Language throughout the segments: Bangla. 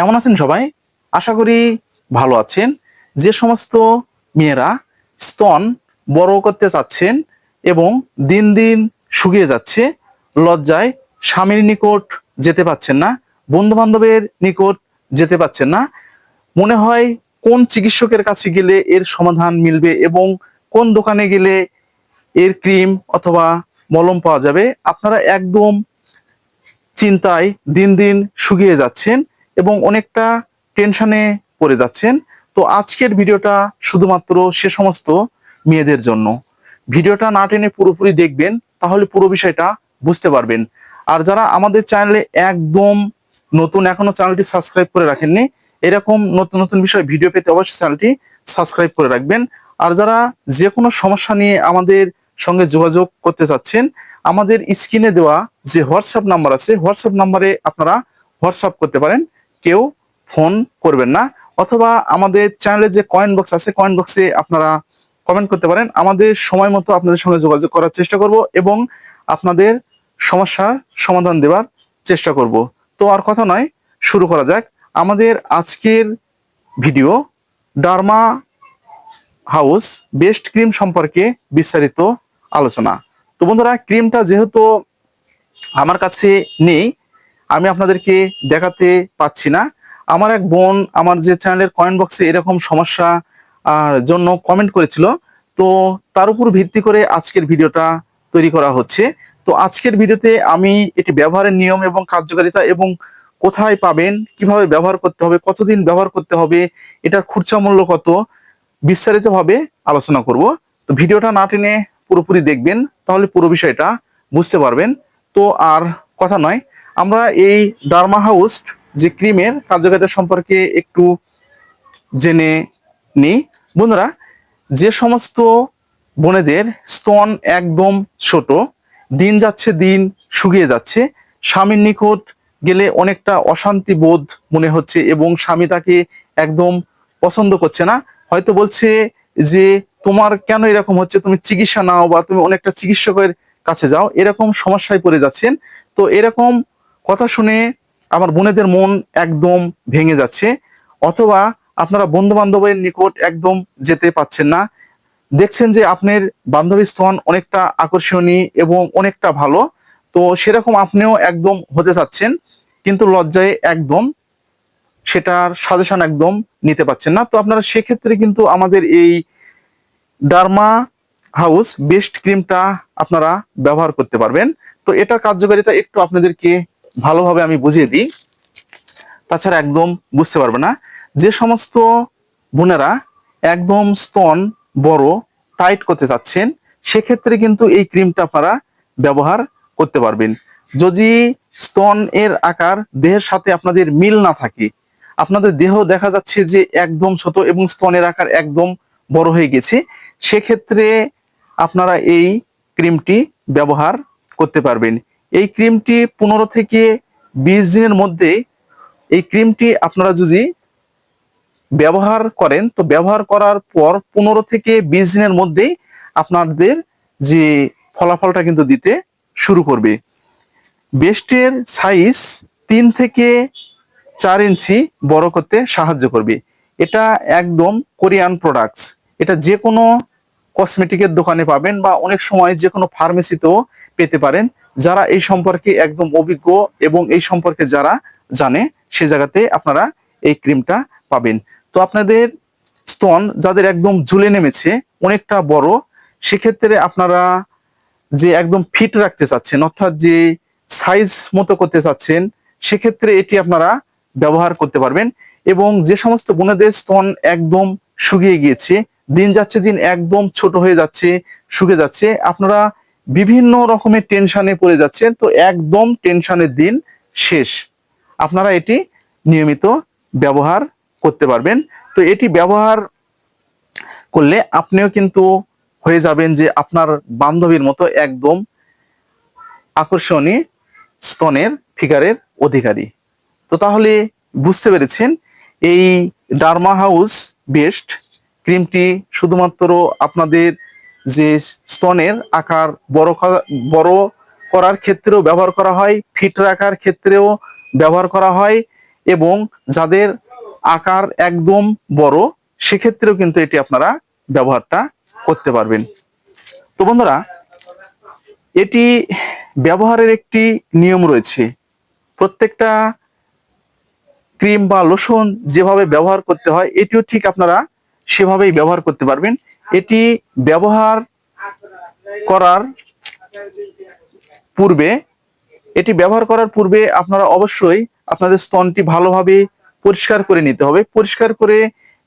কেমন আছেন সবাই? আশা করি ভালো আছেন। যে সমস্ত মেয়েরা স্তন বড় করতে চাচ্ছেন এবং দিন দিন শুকিয়ে যাচ্ছে, লজ্জায় স্বামীর নিকট যেতে পাচ্ছেন না বন্ধু বান্ধবের নিকট যেতে পাচ্ছেন না। মনে হয় কোন চিকিৎসকের কাছে গেলে এর সমাধান মিলবে এবং কোন দোকানে গেলে এর ক্রিম অথবা মলম পাওয়া যাবে? আপনারা একদম চিন্তায় দিন দিন শুকিয়ে যাচ্ছেন। এবং অনেকটা টেনশনে পড়ে যাচ্ছেন। তো আজকের ভিডিওটা শুধুমাত্র সে সমস্ত মেয়েদের জন্য। ভিডিওটা না টেনে পুরোপুরি দেখবেন, তাহলে পুরো বিষয়টা বুঝতে পারবেন। আর যারা আমাদের চ্যানেলে একদম নতুন, এখনও চ্যানেলটি সাবস্ক্রাইব করে রাখেননি, এরকম নতুন নতুন বিষয় ভিডিও পেতে অবশ্যই চ্যানেলটি সাবস্ক্রাইব করে রাখবেন। আর যারা যে কোনো সমস্যা নিয়ে আমাদের সঙ্গে যোগাযোগ করতে চাচ্ছেন, আমাদের স্ক্রিনে দেওয়া যে হোয়াটসঅ্যাপ নাম্বার আছে হোয়াটসঅ্যাপ নাম্বারে আপনারা হোয়াটসঅ্যাপ করতে পারেন। কেউ ফোন করবেন না, অথবা আমাদের চ্যানেলের যে কয়েন বক্স আছে কয়েন বক্সে আপনারা কমেন্ট করতে পারেন। আমাদের সময় মতো আপনাদের সঙ্গে যোগাযোগ করার চেষ্টা করব এবং আপনাদের সমস্যার সমাধান দেওয়ার চেষ্টা করব। তো আর কথা নয়, শুরু করা যাক। আমাদের আজকের video derma house best cream সম্পর্কে বিস্তারিত আলোচনা। তো বন্ধুরা ক্রিমটা যেহেতু আমার কাছে নেই আমি আপনাদেরকে দেখাতে পাচ্ছি না। আমার এক বোন আমার যে চ্যানেলের কয়েন বক্সে এরকম সমস্যা জন্য কমেন্ট করেছিল। তো তার উপর ভিত্তি করে আজকের ভিডিওটা তৈরি করা হচ্ছে। তো আজকের ভিডিওতে আমি এটি ব্যবহারের নিয়ম এবং কার্যকারিতা এবং কোথায় পাবেন, কীভাবে ব্যবহার করতে হবে, কতদিন ব্যবহার করতে হবে, এটার খুচরা মূল্য কত, বিস্তারিতভাবে আলোচনা করব। তো ভিডিওটা না টেনে পুরোপুরি দেখবেন, তাহলে পুরো বিষয়টা বুঝতে পারবেন। তো আর কথা নয় আমরা এই ডার্মা হাউস যে ক্রিমের কার্যকারিতা সম্পর্কে একটু জেনে নিই। বন্ধুরা, যে সমস্ত বোনেদের স্তন একদম ছোট, দিন যাচ্ছে, দিন শুকিয়ে যাচ্ছে, স্বামীর নিকট গেলে অনেকটা অশান্তি বোধ মনে হচ্ছে এবং স্বামী তাকে একদম পছন্দ করছে না। হয়তো বলছে যে, তোমার কেন এরকম হচ্ছে? তুমি চিকিৎসা নাও বা তুমি অনেকটা চিকিৎসকের কাছে যাও। এরকম সমস্যায় পড়ে যাচ্ছেন। তো এরকম কথা শুনে আমার বোনেদের মন একদম ভেঙে যাচ্ছে, অথবা আপনারা বন্ধু বান্ধবের নিকট একদম যেতে পাচ্ছেন না। দেখছেন যে আপনার বান্ধবী স্তন অনেকটা আকর্ষণীয় এবং অনেকটা ভালো, তো সেরকম আপনিও একদম হতে চাচ্ছেন, কিন্তু লজ্জায় একদম সেটার সাজেশন একদম নিতে পাচ্ছেন না। তো আপনারা সেক্ষেত্রে কিন্তু আমাদের এই ডার্মা হাউস বেস্ট ক্রিমটা আপনারা ব্যবহার করতে পারবেন। তো এটার কার্যকারিতা একটু আপনাদেরকে ভালোভাবে আমি বুঝিয়ে দিই, তাছাড়া একদম বুঝতে পারবে না। যে সমস্ত বোনেরা একদম স্তন বড় টাইট করতে চাচ্ছেন, সেক্ষেত্রে কিন্তু এই ক্রিমটা আপনারা ব্যবহার করতে পারবেন। যদি স্তন এর আকার দেহের সাথে আপনাদের মিল না থাকে, আপনাদের দেহ দেখা যাচ্ছে যে একদম ছোট এবং স্তনের আকার একদম বড় হয়ে গেছে, সেক্ষেত্রে আপনারা এই ক্রিমটি ব্যবহার করতে পারবেন। এই ক্রিমটি পনেরো থেকে বিশ দিনের মধ্যে এই ক্রিমটি আপনারা যদি ব্যবহার করেন, তো ব্যবহার করার পর পনেরো থেকে বিশ দিনের মধ্যেই আপনাদের যে ফলাফলটা কিন্তু দিতে শুরু করবে। বেস্টের সাইজ তিন থেকে চার ইঞ্চি বড় করতে সাহায্য করবে। এটা একদম কোরিয়ান প্রোডাক্টস এটা যে কোনো কসমেটিকের দোকানে পাবেন বা অনেক সময় যে কোনো ফার্মেসিতেও পেতে পারেন, যারা এই সম্পর্কে একদম অভিজ্ঞ এবং এই সম্পর্কে যারা জানে, সে জায়গাতে আপনারা এই ক্রিমটা পাবেন। তো আপনাদের স্তন যাদের একদম ঝুলে নেমেছে, অনেকটা বড়, সেক্ষেত্রে আপনারা যে একদম ফিট রাখতে চাচ্ছেন, অর্থাৎ যে সাইজ মতো করতে চাচ্ছেন, সেক্ষেত্রে এটি আপনারা ব্যবহার করতে পারবেন এবং যে সমস্ত বোনেদের স্তন একদম শুকিয়ে গিয়েছে, দিন যাচ্ছে, দিন একদম ছোট হয়ে যাচ্ছে, শুকে যাচ্ছে, আপনারা বিভিন্ন রকমের টেনশনে পড়ে যাচ্ছেন। তো একদম টেনশনের দিন শেষ। আপনারা এটি নিয়মিত ব্যবহার করতে পারবেন। তো এটি ব্যবহার করলে আপনিও কিন্তু হয়ে যাবেন যে আপনার বান্ধবীর মতো একদম আকর্ষণীয় স্তনের ফিগারের অধিকারী। তো তাহলে বুঝতে পেরেছেন, এই ডার্মা হাউস বেস্ট ক্রিমটি শুধুমাত্র আপনাদের যে স্তনের আকার বড় বড় করার ক্ষেত্রেও ব্যবহার করা হয়, ফিট রাখার ক্ষেত্রেও ব্যবহার করা হয় এবং যাদের আকার একদম বড়, সেক্ষেত্রেও কিন্তু এটি আপনারা ব্যবহারটা করতে পারবেন। তো বন্ধুরা, এটি ব্যবহারের একটি নিয়ম রয়েছে। প্রত্যেকটা ক্রিম বা লোশন যেভাবে ব্যবহার করতে হয়, এটিও ঠিক আপনারা সেভাবেই ব্যবহার করতে পারবেন। এটি ব্যবহার করার পূর্বে, এটি ব্যবহার করার পূর্বে আপনারা অবশ্যই আপনাদের স্তনটি ভালোভাবে পরিষ্কার করে নিতে হবে। পরিষ্কার করে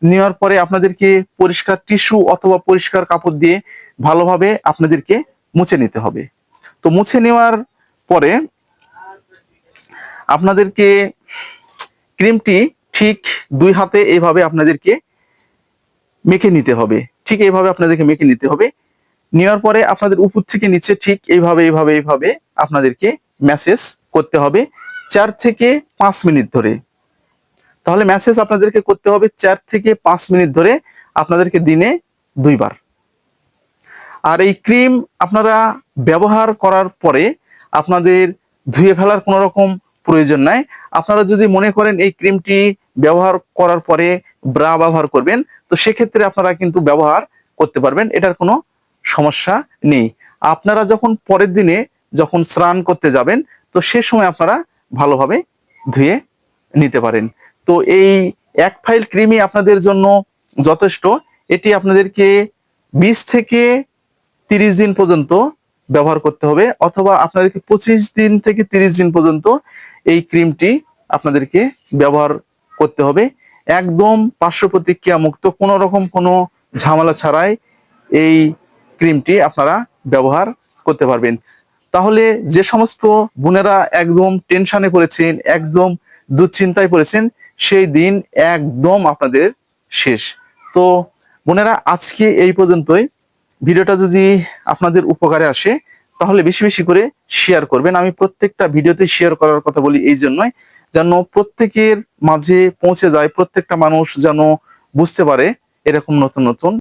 নেওয়ার পরে আপনাদেরকে পরিষ্কার টিস্যু অথবা পরিষ্কার কাপড় দিয়ে ভালোভাবে আপনাদেরকে মুছে নিতে হবে। তো মুছে নেওয়ার পরে আপনাদেরকে ক্রিমটি ঠিক দুই হাতে এভাবে আপনাদেরকে মেখে নিতে হবে। ঠিক এইভাবে আপনাদেরকে মেখে নিতে হবে। নেওয়ার পরে আপনাদের উপর থেকে নিচে ঠিক এইভাবে এইভাবে এইভাবে আপনাদেরকে ম্যাসেজ করতে হবে চার থেকে পাঁচ মিনিট ধরে। তাহলে ম্যাসেজ আপনাদেরকে করতে হবে চার থেকে পাঁচ মিনিট ধরে আপনাদেরকে দিনে দুইবার। আর এই ক্রিম আপনারা ব্যবহার করার পরে আপনাদের ধুয়ে ফেলার কোনো রকম প্রয়োজন নাই। আপনারা যদি মনে করেন এই ক্রিমটি ব্যবহার করার পরে ব্রা ব্যবহার করবেন, তো সেক্ষেত্রে আপনারা কিন্তু ব্যবহার করতে পারবেন, এটার কোনো সমস্যা নেই। আপনারা যখন পরের দিনে যখন স্নান করতে যাবেন, তো সে সময় আপনারা ভালোভাবে ধুয়ে নিতে পারেন। তো এই এক ফাইল ক্রিমই আপনাদের জন্য যথেষ্ট। এটি আপনাদেরকে বিশ থেকে তিরিশ দিন পর্যন্ত ব্যবহার করতে হবে, অথবা আপনাদেরকে পঁচিশ দিন থেকে তিরিশ দিন পর্যন্ত এই ক্রিমটি আপনাদেরকে ব্যবহার করতে হবে। একদম পার্শ্ব প্রতিক্রিয়া মুক্ত, কোনো রকম কোনো ঝামেলা ছাড়াই এই ক্রিমটি আপনারা ব্যবহার করতে পারবেন। তাহলে যে সমস্ত বোনেরা একদম টেনশনে পড়েছেন, একদম দুশ্চিন্তায় পড়েছেন, সেই দিন একদম আপনাদের শেষ। তো বোনেরা, আজকে এই পর্যন্তই। ভিডিওটা যদি আপনাদের উপকারে আসে তাহলে বেশি বেশি করে শেয়ার করবেন। আমি প্রত্যেকটা ভিডিওতে শেয়ার করার কথা বলি এই জন্যই, যেন প্রত্যেকের মাঝে পৌঁছে যায়, প্রত্যেকটা মানুষ যেন বুঝতে পারে এরকম নতুন নতুন